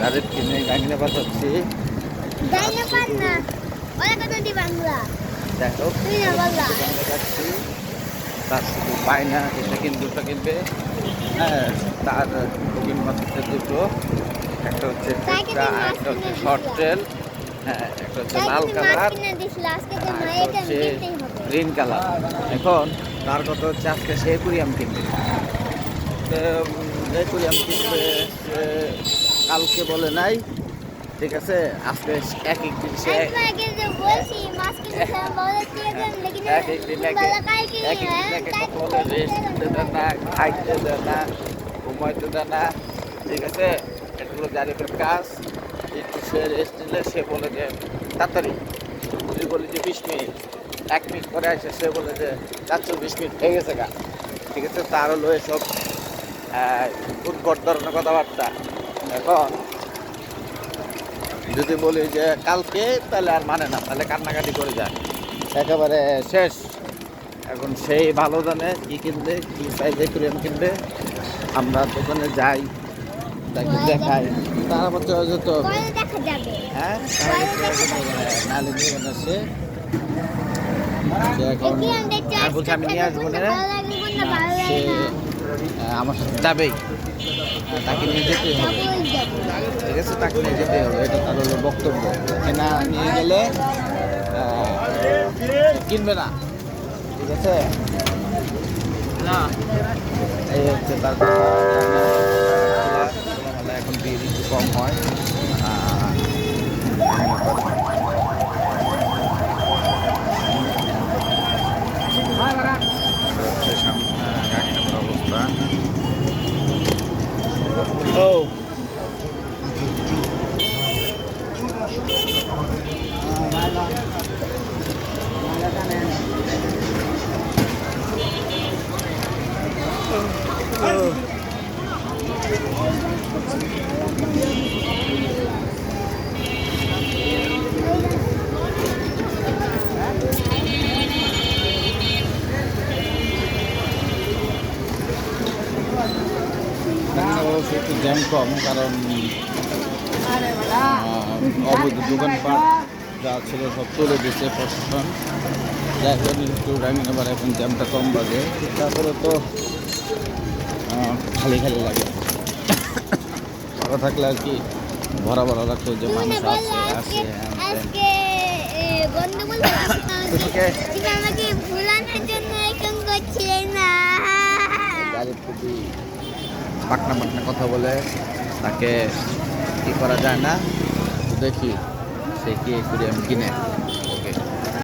গাড়ির কিনে গাড়িনে বাঁচাচ্ছি. দেখো যাচ্ছি তার শুধু পায় না এটা কিনবে ওটা কিনবে হ্যাঁ তার বুকিং মাত্র দুটো। একটা হচ্ছে কিন্তু মাছ একটা হচ্ছে শর্ট। ট্রেল হ্যাঁ একটা হচ্ছে লাল কালার একটা হচ্ছে গ্রিন কালার। এখন তার কথা হচ্ছে আজকে সে কুরিয়াম কিনবে। যে কুরিয়াম কিনবে সে কালকে বলে নাই। ঠিক আছে? আজকে এক এক দিন সে এক এক দিন এক বলা কাই কিনে এক এক দিন এক এক কথা বলে রেস্ট দিতে দেয় না খাইতে দেয় না ঘুমাইতে দেয় না। ঠিক আছে? এগুলো জারিফের কাজ। একটু সে রেস্ট নিলে সে বলে যে তাড়াতাড়ি বলি যে বিশ মিনিট। এক মিনিট পরে আসে সে বলে যে চারশো বিশ মিনিট হয়ে গেছে গা। ঠিক আছে? তার হলো এসব উদ্ভট ধরনের কথাবার্তা। এখন। যদি বলি যে কালকে তাহলে আর মানে না তাহলে কান্নাকাটি করে যায়। একেবারে শেষ। এখন সেই ভালো জানে কি কিনবে কি সাইজে ক্রিম কিনবে। আমরা দোকানে যাই তাকে দেখাই। তারা যেত দেখা হ্যাঁ নালে নিয়ে এখন বলছে আমি নিয়ে আসব না। সে আমার সাথে যাবেই। তাকে নিয়ে যেতে হবে। ঠিক আছে, তাকে নিয়ে যেতে হবে, এটা তার হলো বক্তব্য। কেনা নিয়ে গেলে কিনবে না। ঠিক আছে? না এই হচ্ছে তার Oh. এখানে একটু জ্যাম কম কারণ অবৈধ দোকানপাট যা ছিল সব তুলে দিচ্ছে প্রশাসন। যার জন্য একটু রাঙ্গিনাবার এখন জ্যামটা কম বাজে। তারপরে তো খালি খালি লাগে। ভালো থাকলে আর কি ভরা ভরা লাগতো যে মানুষ আছে বললে পাকনা পাকনা কথা বলে, তাকে কি করা যায় না? দেখি, সে কি করে আমি কিনে।